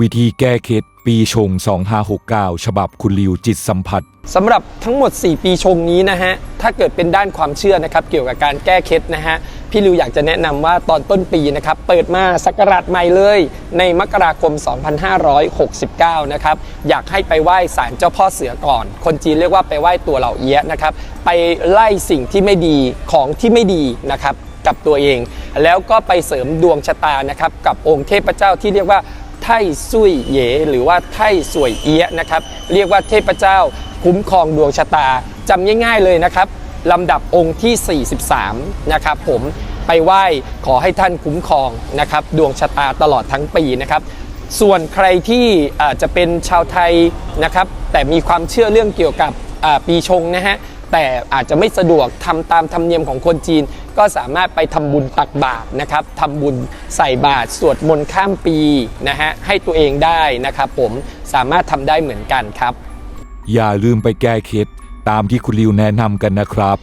วิธีแก้เคล็ดปีชง 2569 ฉบับคุณลิวจิตสัมผัสสำหรับทั้งหมด 4 ปีชงนี้นะฮะ ถ้าเกิดเป็นด้านความเชื่อนะครับ เกี่ยวกับการแก้เคล็ดนะฮะ พี่ลิวอยากจะแนะนำว่าตอนต้นปีนะครับ เปิดมาสักราชใหม่เลย ในมกราคม 2569 นะครับ อยากให้ไปไหว้ศาลเจ้าพ่อเสือก่อน คนจีนเรียกว่าไปไหว้ตัวเหล่าเอี้ยะนะครับ ไปไล่สิ่งที่ไม่ดีของที่ไม่ดีนะครับกับตัวเอง แล้วก็ไปเสริมดวงชะตานะครับกับองค์เทพเจ้าที่เรียกว่า ไท่ซุยเย หรือว่าไท่สวยเอี้ยะนะครับ เรียกว่าเทพเจ้าคุ้มครองดวงชะตาจำง่ายๆเลยนะครับลำดับองค์ที่ 43 นะครับผมไปไหว้ขอให้ท่านคุ้มครองนะครับดวงชะตาตลอดทั้งปีนะครับส่วนใครที่อาจจะเป็นชาวไทยนะครับแต่มีความเชื่อเรื่องเกี่ยวกับปีชงนะฮะ แต่อาจจะไม่สะดวกทำตามธรรมเนียมของคนจีน ก็สามารถไปทำบุญตักบาตรนะครับทำบุญใส่บาตรสวดมนต์ข้ามปีนะฮะให้ตัวเองได้นะครับผมสามารถทำได้เหมือนกันครับ อย่าลืมไปแก้เคล็ดตามที่คุณลิวแนะนำกันนะครับ